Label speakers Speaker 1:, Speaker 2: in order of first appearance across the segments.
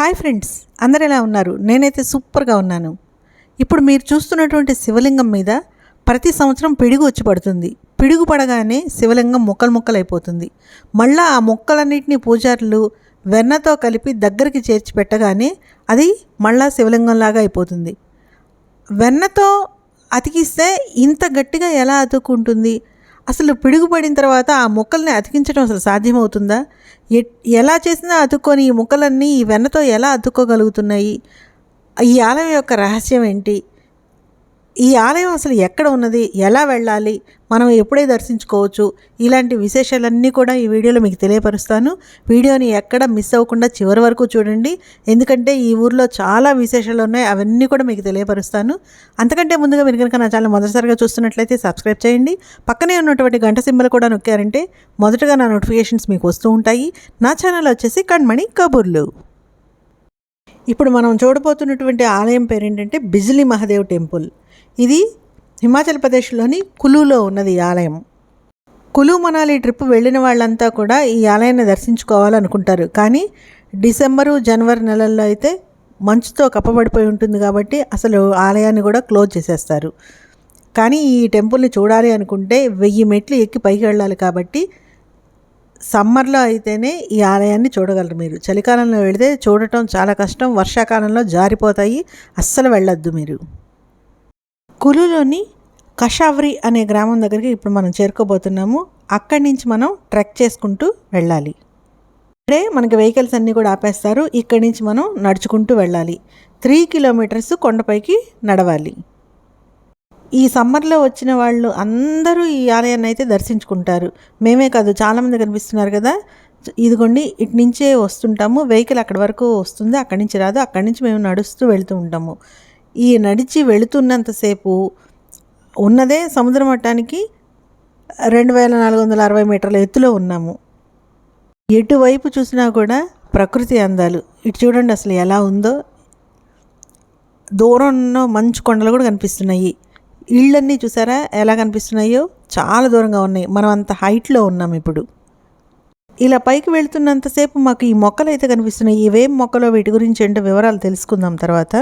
Speaker 1: Hi friends అందరు ఎలా ఉన్నారు? నేనైతే సూపర్గా ఉన్నాను. ఇప్పుడు మీరు చూస్తున్నటువంటి శివలింగం మీద ప్రతి సంవత్సరం పిడుగు వచ్చి పడుతుంది. పిడుగు పడగానే శివలింగం ముక్కలు మొక్కలైపోతుంది. మళ్ళా ఆ మొక్కలన్నింటినీ పూజారులు వెన్నతో కలిపి దగ్గరికి చేర్చి పెట్టగానే అది మళ్ళా శివలింగంలాగా అయిపోతుంది. వెన్నతో అతికిస్తే ఇంత గట్టిగా ఎలా అతుక్కుంటుంది? అసలు పిడుగుపడిన తర్వాత ఆ ముక్కల్ని అతికించడం అసలు సాధ్యమవుతుందా? ఎలా చేసినా అతుక్కొని ఈ ముక్కలన్నీ ఈ వెన్నతో ఎలా అతుక్కోగలుగుతున్నాయి? ఈ ఆలయం యొక్క రహస్యం ఏంటి? ఈ ఆలయం అసలు ఎక్కడ ఉన్నది? ఎలా వెళ్ళాలి? మనం ఎప్పుడే దర్శించుకోవచ్చు? ఇలాంటి విశేషాలన్నీ కూడా ఈ వీడియోలో మీకు తెలియపరుస్తాను. వీడియోని ఎక్కడ మిస్ అవ్వకుండా చివరి వరకు చూడండి. ఎందుకంటే ఈ ఊర్లో చాలా విశేషాలు ఉన్నాయి. అవన్నీ కూడా మీకు తెలియపరుస్తాను. అంతకంటే ముందుగా మీరు కనుక నా ఛానల్ మొదటిసారిగా చూస్తున్నట్లయితే సబ్స్క్రైబ్ చేయండి. పక్కనే ఉన్నటువంటి గంట సింబల్ కూడా నొక్కారంటే మొదటగా నా నోటిఫికేషన్స్ మీకు వస్తూ ఉంటాయి. నా ఛానల్ వచ్చేసి కణ్మణి కబుర్లు. ఇప్పుడు మనం చూడబోతున్నటువంటి ఆలయం పేరు ఏంటంటే బిజిలీ మహాదేవ్ టెంపుల్. ఇది హిమాచల్ ప్రదేశ్లోని కులులో ఉన్నది ఈ ఆలయం. కులు మనాలి ట్రిప్ వెళ్ళిన వాళ్ళంతా కూడా ఈ ఆలయాన్ని దర్శించుకోవాలనుకుంటారు. కానీ డిసెంబరు జనవరి నెలల్లో అయితే మంచుతో కప్పబడిపోయి ఉంటుంది కాబట్టి అసలు ఆలయాన్ని కూడా క్లోజ్ చేసేస్తారు. కానీ ఈ టెంపుల్ని చూడాలి అనుకుంటే వెయ్యి మెట్లు ఎక్కి పైకి వెళ్ళాలి కాబట్టి సమ్మర్లో అయితేనే ఈ ఆలయాన్ని చూడగలరు మీరు. చలికాలంలో వెళితే చూడటం చాలా కష్టం వర్షాకాలంలో జారిపోతాయి అస్సలు వెళ్ళొద్దు మీరు. కులులోని కషావ్రి అనే గ్రామం దగ్గరికి ఇప్పుడు మనం చేరుకోబోతున్నాము. అక్కడి నుంచి మనం ట్రెక్ చేసుకుంటూ వెళ్ళాలి. ఇక్కడే మనకి వెహికల్స్ అన్నీ కూడా ఆపేస్తారు. ఇక్కడి నుంచి మనం నడుచుకుంటూ వెళ్ళాలి. త్రీ కిలోమీటర్స్ కొండపైకి నడవాలి. ఈ సమ్మర్లో వచ్చిన వాళ్ళు అందరూ ఈ ఆలయాన్ని అయితే దర్శించుకుంటారు. మేమే కాదు చాలామంది కనిపిస్తున్నారు కదా. ఇదిగోండి ఇటు నుంచే వస్తుంటాము. వెహికల్ అక్కడి వరకు వస్తుంది అక్కడి నుంచి రాదు. అక్కడి నుంచి మేము నడుస్తూ వెళ్తూ ఉంటాము. ఈ నడిచి వెళుతున్నంతసేపు ఉన్నదే సముద్ర మట్టానికి రెండు వేల నాలుగు వందల అరవై మీటర్ల ఎత్తులో ఉన్నాము. ఎటువైపు చూసినా కూడా ప్రకృతి అందాలు. ఇటు చూడండి అసలు ఎలా ఉందో. దూరంలో మంచు కొండలు కూడా కనిపిస్తున్నాయి. ఇళ్ళన్నీ చూసారా? ఎలా కనిపిస్తున్నాయో? చాలా దూరంగా ఉన్నాయి. మనం అంత హైట్లో ఉన్నాం ఇప్పుడు. ఇలా పైకి వెళ్తున్నంతసేపు మాకు ఈ మొక్కలు అయితే కనిపిస్తున్నాయి. ఇవేం మొక్కలో? వీటి గురించి ఏంటో వివరాలు తెలుసుకుందాం తర్వాత.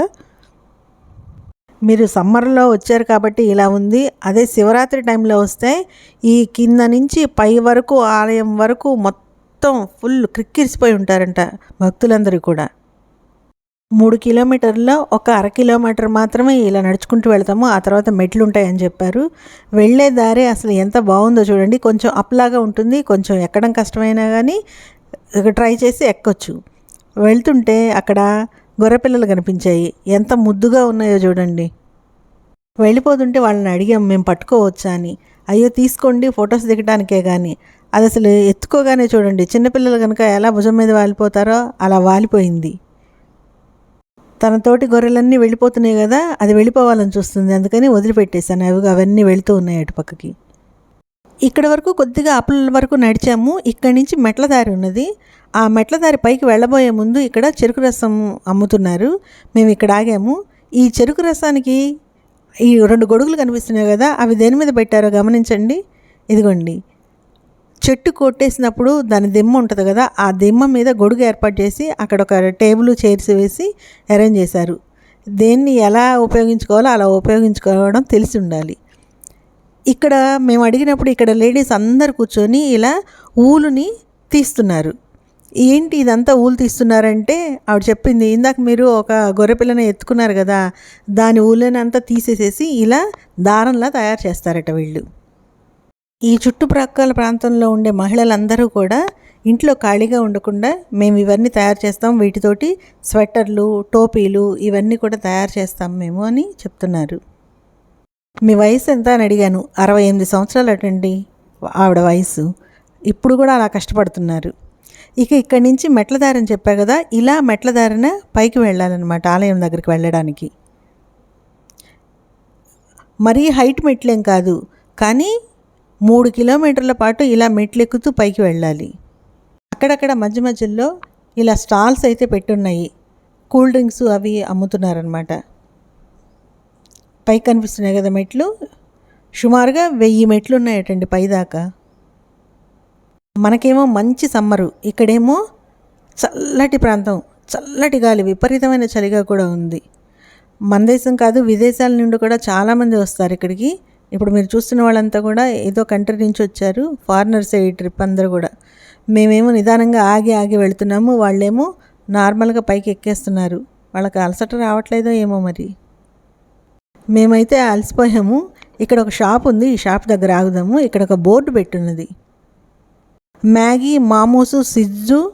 Speaker 1: మీరు సమ్మర్లో వచ్చారు కాబట్టి ఇలా ఉంది. అదే శివరాత్రి టైంలో వస్తే ఈ కింద నుంచి పై వరకు ఆలయం వరకు మొత్తం ఫుల్ క్రిక్కిరిసిపోయి ఉంటారంట భక్తులందరూ కూడా. మూడు కిలోమీటర్లో ఒక అర కిలోమీటర్ మాత్రమే ఇలా నడుచుకుంటూ వెళ్తాము. ఆ తర్వాత మెట్లు ఉంటాయని చెప్పారు. వెళ్ళే దారి అసలు ఎంత బాగుందో చూడండి. కొంచెం అప్లాగా ఉంటుంది. కొంచెం ఎక్కడం కష్టమైనా కానీ ట్రై చేసి ఎక్కొచ్చు. వెళ్తుంటే అక్కడ గొర్రెపిల్లలు కనిపించాయి. ఎంత ముద్దుగా ఉన్నాయో చూడండి. వెళ్ళిపోతుంటే వాళ్ళని అడిగాం మేము పట్టుకోవచ్చా? అని. అయ్యో తీసుకోండి ఫొటోస్ దిగడానికే కానీ అది అసలు ఎత్తుకోగానే చూడండి చిన్నపిల్లలు కనుక ఎలా భుజం మీద వాలిపోతారో అలా వాలిపోయింది. తన తోటి గొర్రెలన్నీ వెళ్ళిపోతున్నాయి కదా అది వెళ్ళిపోవాలని చూస్తుంది. అందుకని వదిలిపెట్టేశాను. అవి అవన్నీ వెళుతూ ఉన్నాయి అటు పక్కకి ఇక్కడ వరకు కొద్దిగా అప్పుల వరకు నడిచాము. ఇక్కడి నుంచి మెట్ల దారి ఉన్నది. ఆ మెట్ల దారి పైకి వెళ్ళబోయే ముందు ఇక్కడ చెరుకు రసం అమ్ముతున్నారు. మేము ఇక్కడ ఆగాము. ఈ చెరుకు రసానికి ఈ రెండు గొడుగులు కనిపిస్తున్నాయి కదా అవి దేని మీద పెట్టారో గమనించండి. ఇదిగోండి. చెట్టు కొట్టేసినప్పుడు దాని దిమ్మ ఉంటుంది కదా ఆ దిమ్మ మీద గొడుగు ఏర్పాటు చేసి అక్కడ ఒక టేబుల్ చైర్స్ వేసి అరేంజ్ చేశారు. దేన్ని ఎలా ఉపయోగించుకోవాలో అలా ఉపయోగించుకోవడం తెలిసి ఉండాలి. ఇక్కడ మేము అడిగినప్పుడు ఇక్కడ లేడీస్ అందరు కూర్చొని ఇలా ఊలుని తీస్తున్నారు. ఏంటి ఇదంతా ఊలు తీస్తున్నారంటే ఆవిడ చెప్పింది ఇందాక మీరు ఒక గొర్రెపిల్లని ఎత్తుకున్నారు కదా దాని ఊలనంతా తీసేసేసి ఇలా దారంలా తయారు చేస్తారట వీళ్ళు. ఈ చుట్టుప్రక్కల ప్రాంతంలో ఉండే మహిళలందరూ కూడా ఇంట్లో ఖాళీగా ఉండకుండా మేము ఇవన్నీ తయారు చేస్తాం వీటితోటి స్వెటర్లు టోపీలు ఇవన్నీ కూడా తయారు చేస్తాం మేము అని చెప్తున్నారు. మీ వయసు ఎంత అని అడిగాను. అరవై ఎనిమిది సంవత్సరాలు అటండి ఆవిడ వయసు. ఇప్పుడు కూడా అలా కష్టపడుతున్నారు. ఇక ఇక్కడి నుంచి మెట్ల దారని చెప్పా కదా ఇలా మెట్ల దారిన పైకి వెళ్ళాలన్నమాట ఆలయం దగ్గరికి వెళ్ళడానికి. మరీ హైట్ మెట్లేం కాదు కానీ మూడు కిలోమీటర్ల పాటు ఇలా మెట్లు ఎక్కుతూ పైకి వెళ్ళాలి. అక్కడక్కడ మధ్య మధ్యలో ఇలా స్టాల్స్ అయితే పెట్టున్నాయి. కూల్ డ్రింక్స్ అవి అమ్ముతున్నారనమాట పై కనిపిస్తున్నాయి కదా మెట్లు? సుమారుగా వెయ్యి మెట్లు ఉన్నాయటండి పైదాకా. మనకేమో మంచి సమ్మరు. ఇక్కడేమో చల్లటి ప్రాంతం. చల్లటి గాలి విపరీతమైన చలిగా కూడా ఉంది. మన దేశం కాదు విదేశాల నుండి కూడా చాలామంది వస్తారు ఇక్కడికి. ఇప్పుడు మీరు చూస్తున్న వాళ్ళంతా కూడా ఏదో కంట్రీ నుంచి వచ్చారు ఫారినర్స్ ఈ ట్రిప్ అందరూ కూడా. మేమేమో నిదానంగా ఆగి ఆగి వెళుతున్నాము వాళ్ళేమో నార్మల్గా పైకి ఎక్కేస్తున్నారు. వాళ్ళకి అలసట రావట్లేదో ఏమో మరి. మేమైతే అలసిపోయాము. ఇక్కడ ఒక షాప్ ఉంది. ఈ షాప్ దగ్గర ఆగుదాము. ఇక్కడ ఒక బోర్డు పెట్టున్నది. మ్యాగీ మామూసు సిజ్జు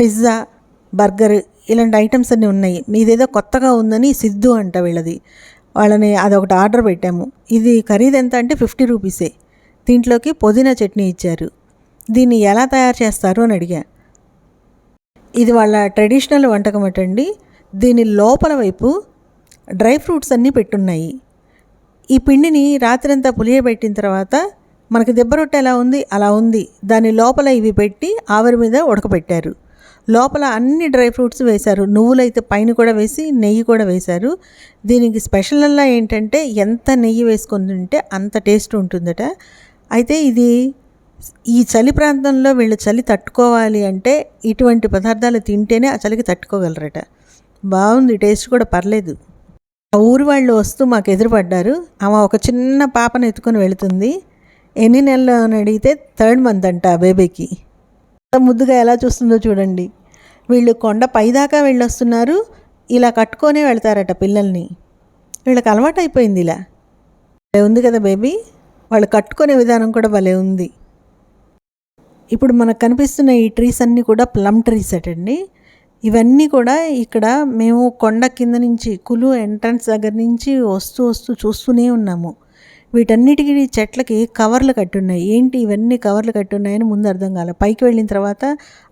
Speaker 1: పిజ్జా బర్గర్ ఇలాంటి ఐటమ్స్ అన్నీ ఉన్నాయి. మీదేదో కొత్తగా ఉందని సిద్ధు అంట వీళ్ళది. వాళ్ళని అదొకటి ఆర్డర్ పెట్టాము. ఇది ఖరీదు ఎంత అంటే ఫిఫ్టీ రూపీసే. దీంట్లోకి పుదీనా చట్నీ ఇచ్చారు. దీన్ని ఎలా తయారు చేస్తారు అని అడిగా. ఇది వాళ్ళ ట్రెడిషనల్ వంటకం అటండి. దీని లోపల వైపు డ్రై ఫ్రూట్స్ అన్నీ పెట్టున్నాయి. ఈ పిండిని రాత్రంతా పులియబెట్టిన తర్వాత మనకి దెబ్బ రొట్టె ఎలా ఉంది? అలా ఉంది. దాని లోపల ఇవి పెట్టి ఆవిరి మీద ఉడకబెట్టారు లోపల అన్ని డ్రై ఫ్రూట్స్ వేశారు. నువ్వులైతే పైన కూడా వేసి నెయ్యి కూడా వేశారు. దీనికి స్పెషల్ ఏంటంటే ఎంత నెయ్యి వేసుకొని ఉంటే అంత టేస్ట్ ఉంటుందట. అయితే ఇది ఈ చలి ప్రాంతంలో వీళ్ళు చలి తట్టుకోవాలి అంటే ఇటువంటి పదార్థాలు తింటేనే ఆ చలికి తట్టుకోగలరట. బాగుంది టేస్ట్ కూడా పర్లేదు. ఆ ఊరు వాళ్ళు వస్తూ మాకు ఎదురుపడ్డారు. ఆమె ఒక చిన్న పాపను ఎత్తుకొని వెళుతుంది. ఎన్ని నెలలు అని అడిగితే థర్డ్ మంత్ అంట ఆ బేబీకి. ముద్దుగా ఎలా చూస్తుందో చూడండి. వీళ్ళు కొండ పైదాకా వెళ్ళొస్తున్నారు. ఇలా కట్టుకొనే వెళ్తారట పిల్లల్ని. వీళ్ళకి అలవాటు అయిపోయింది ఇలా. భలే ఉంది కదా బేబీ. వాళ్ళు కట్టుకునే విధానం కూడా భలే ఉంది. ఇప్పుడు మనకు కనిపిస్తున్న ఈ ట్రీస్ అన్నీ కూడా ప్లమ్ ట్రీస్ అటండి. ఇవన్నీ కూడా ఇక్కడ మేము కొండ కింద నుంచి కులు ఎంట్రన్స్ దగ్గర నుంచి వస్తూ వస్తూ చూస్తూనే ఉన్నాము. వీటన్నిటికీ చెట్లకి కవర్లు కట్టున్నాయి. ఏంటి ఇవన్నీ కవర్లు కట్టున్నాయని ముందు అర్థం కాల. పైకి వెళ్ళిన తర్వాత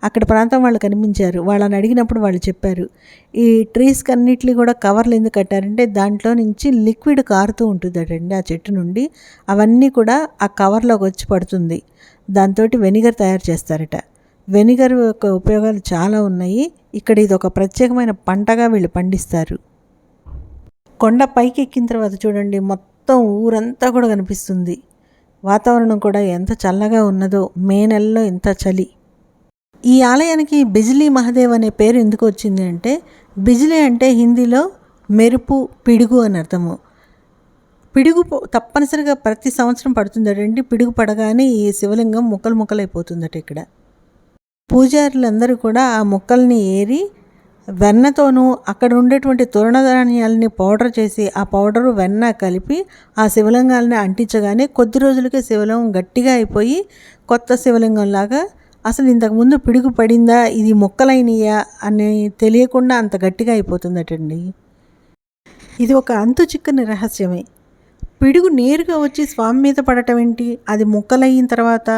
Speaker 1: అక్కడ ప్రాంతం వాళ్ళు కనిపించారు. వాళ్ళని అడిగినప్పుడు వాళ్ళు చెప్పారు. ఈ ట్రీస్కి అన్నిటిని కూడా కవర్లు ఎందుకు కట్టారంటే దాంట్లో నుంచి లిక్విడ్ కారుతూ ఉంటుందటండి ఆ చెట్టు నుండి. అవన్నీ కూడా ఆ కవర్లోకి వచ్చి పడుతుంది. దాంతో వెనిగర్ తయారు చేస్తారట. వెనిగర్ యొక్క ఉపయోగాలు చాలా ఉన్నాయి. ఇక్కడ ఇది ఒక ప్రత్యేకమైన పంటగా వీళ్ళు పండిస్తారు. కొండ పైకి ఎక్కిన తర్వాత చూడండి మొత్తం ఊరంతా కూడా కనిపిస్తుంది. వాతావరణం కూడా ఎంత చల్లగా ఉన్నదో మే నెలలో ఎంత చలి. ఈ ఆలయానికి బిజిలీ మహదేవ్ అనే పేరు ఎందుకు వచ్చింది అంటే బిజిలీ అంటే హిందీలో మెరుపు పిడుగు అని అర్థము. పిడుగు తప్పనిసరిగా ప్రతి సంవత్సరం పడుతుందటండి పిడుగు పడగానే ఈ శివలింగం ముక్కలు ముక్కలైపోతుందట ఇక్కడ. పూజారులందరూ కూడా ఆ మొక్కల్ని ఏరి వెన్నతోనూ అక్కడ ఉండేటువంటి తృణధాన్యాలని పౌడర్ చేసి ఆ పౌడరు వెన్న కలిపి ఆ శివలింగాలని అంటించగానే కొద్ది రోజులకే శివలింగం గట్టిగా అయిపోయి కొత్త శివలింగంలాగా అసలు ఇంతకుముందు పిడుగు పడిందా ఇది మొక్కలైనయా అని తెలియకుండా అంత గట్టిగా అయిపోతుందటండి. ఇది ఒక అంతు చిక్కని రహస్యమే. పిడుగు నేరుగా వచ్చి స్వామి మీద పడటం ఏంటి? అది మొక్కలైన తర్వాత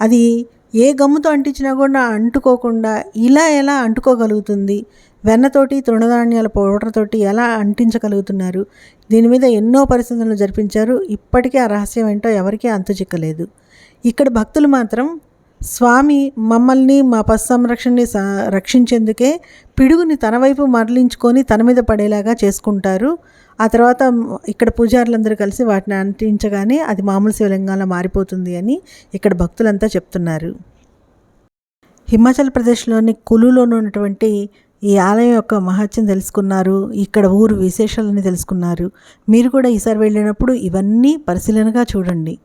Speaker 1: అది ఏ గమ్ముతో అంటించినా కూడా అంటుకోకుండా ఇలా ఎలా అంటుకోగలుగుతుంది? వెన్నతోటి తృణధాన్యాల పౌడర్తోటి ఎలా అంటించగలుగుతున్నారు? దీని మీద ఎన్నో పరిశోధనలు జరిపించారు. ఇప్పటికీ ఆ రహస్యం ఏంటో ఎవరికీ అంతు చిక్కలేదు ఇక్కడ భక్తులు మాత్రం స్వామి మమ్మల్ని మా పశు సంరక్షణని రక్షించేందుకే పిడుగుని తన వైపు మరలించుకొని తన మీద పడేలాగా చేసుకుంటారు. ఆ తర్వాత ఇక్కడ పూజారులందరూ కలిసి వాటిని అంటించగానే అది మామూలు శివలింగంలో మారిపోతుంది అని ఇక్కడ భక్తులంతా చెప్తున్నారు. హిమాచల్ ప్రదేశ్లోని కులులోనూ ఉన్నటువంటి ఈ ఆలయం యొక్క మహత్యం తెలుసుకున్నారు. ఇక్కడ ఊరు విశేషాలని తెలుసుకున్నారు. మీరు కూడా ఈసారి వెళ్ళినప్పుడు ఇవన్నీ పరిశీలనగా చూడండి.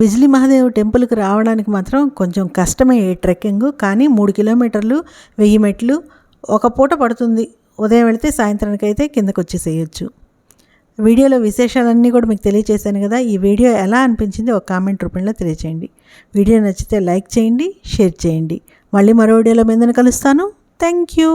Speaker 1: బిజ్లీ మహాదేవ్ టెంపుల్కి రావడానికి మాత్రం కొంచెం కష్టమే ఈ ట్రెక్కింగ్. కానీ మూడు కిలోమీటర్లు వెయ్యి మెట్లు ఒక పూట పడుతుంది. ఉదయం వెళితే సాయంత్రానికి అయితే కిందకు వచ్చేసేయచ్చు వీడియోలో విశేషాలన్నీ కూడా మీకు తెలియజేశాను కదా ఈ వీడియో ఎలా అనిపించింది ఒక కామెంట్ రూపంలో తెలియచేయండి. వీడియో నచ్చితే లైక్ చేయండి షేర్ చేయండి. మళ్ళీ మరో వీడియోలో మీందని కలుస్తాను. Thank you